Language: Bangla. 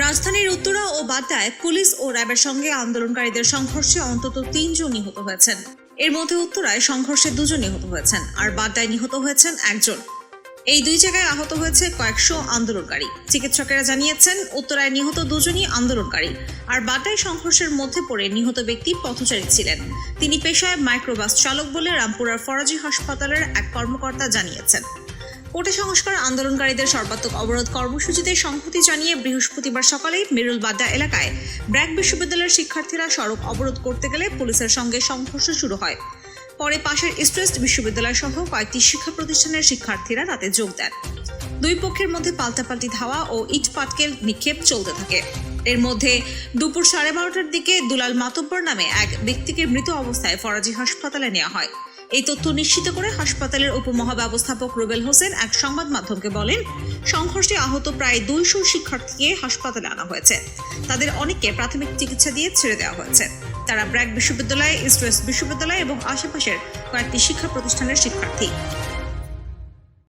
রাজধানীর উত্তরা ও বাড্ডায় পুলিশ ও র্যাবের সঙ্গে আন্দোলনকারীদের সংঘর্ষে অন্তত তিনজন নিহত হয়েছেন। এর মধ্যে উত্তরায় সংঘর্ষে দুজন নিহত হয়েছেন আর বাড্ডায় নিহত হয়েছেন একজন। এই দুই জায়গায় আহত হয়েছে কয়েকশো আন্দোলনকারী। চিকিৎসকেরা জানিয়েছেন, উত্তরায় নিহত দুজনই আন্দোলনকারী আর বাড্ডায় সংঘর্ষের মধ্যে পড়ে নিহত ব্যক্তি পথচারী ছিলেন। তিনি পেশায় মাইক্রোবাস চালক বলে রামপুরার ফরাজি হাসপাতালের এক কর্মকর্তা জানিয়েছেন। কোটা সংস্কার আন্দোলনকারীদের সর্বাত্মক অবরোধ কর্মসূচিতে সংহতি জানিয়ে বৃহস্পতিবার সকালে মিরুল বাড্ডা এলাকায় ব্র্যাক বিশ্ববিদ্যালয়ের শিক্ষার্থীরা সড়ক অবরোধ করতে গেলে পুলিশের সঙ্গে সংঘর্ষ শুরু হয়। পরে পাশের ইস্টওয়েস্ট বিশ্ববিদ্যালয় সহ কয়েকটি শিক্ষা প্রতিষ্ঠানের শিক্ষার্থীরা তাতে যোগ দেন। দুই পক্ষের মধ্যে পাল্টাপাল্টি ধাওয়া ও ইট পাটকেল নিক্ষেপ চলতে থাকে। এর মধ্যে দুপুর সাড়ে বারোটার দিকে দুলাল মাতব্বর নামে এক ব্যক্তিকে মৃত অবস্থায় ফরাজি হাসপাতালে নেওয়া হয়। এই তথ্য নিশ্চিত করে হাসপাতালের উপমহাব্যবস্থাপক রুবেল হোসেন এক সংবাদ মাধ্যমকে বলেন, সংঘর্ষে আহত প্রায় দুইশো শিক্ষার্থীকে হাসপাতালে আনা হয়েছে। তাদের অনেককে প্রাথমিক চিকিৎসা দিয়ে ছেড়ে দেওয়া হয়েছে। তারা ব্র্যাক বিশ্ববিদ্যালয়, ইস্ট ওয়েস্ট বিশ্ববিদ্যালয় এবং আশেপাশের কয়েকটি শিক্ষা প্রতিষ্ঠানের শিক্ষার্থী।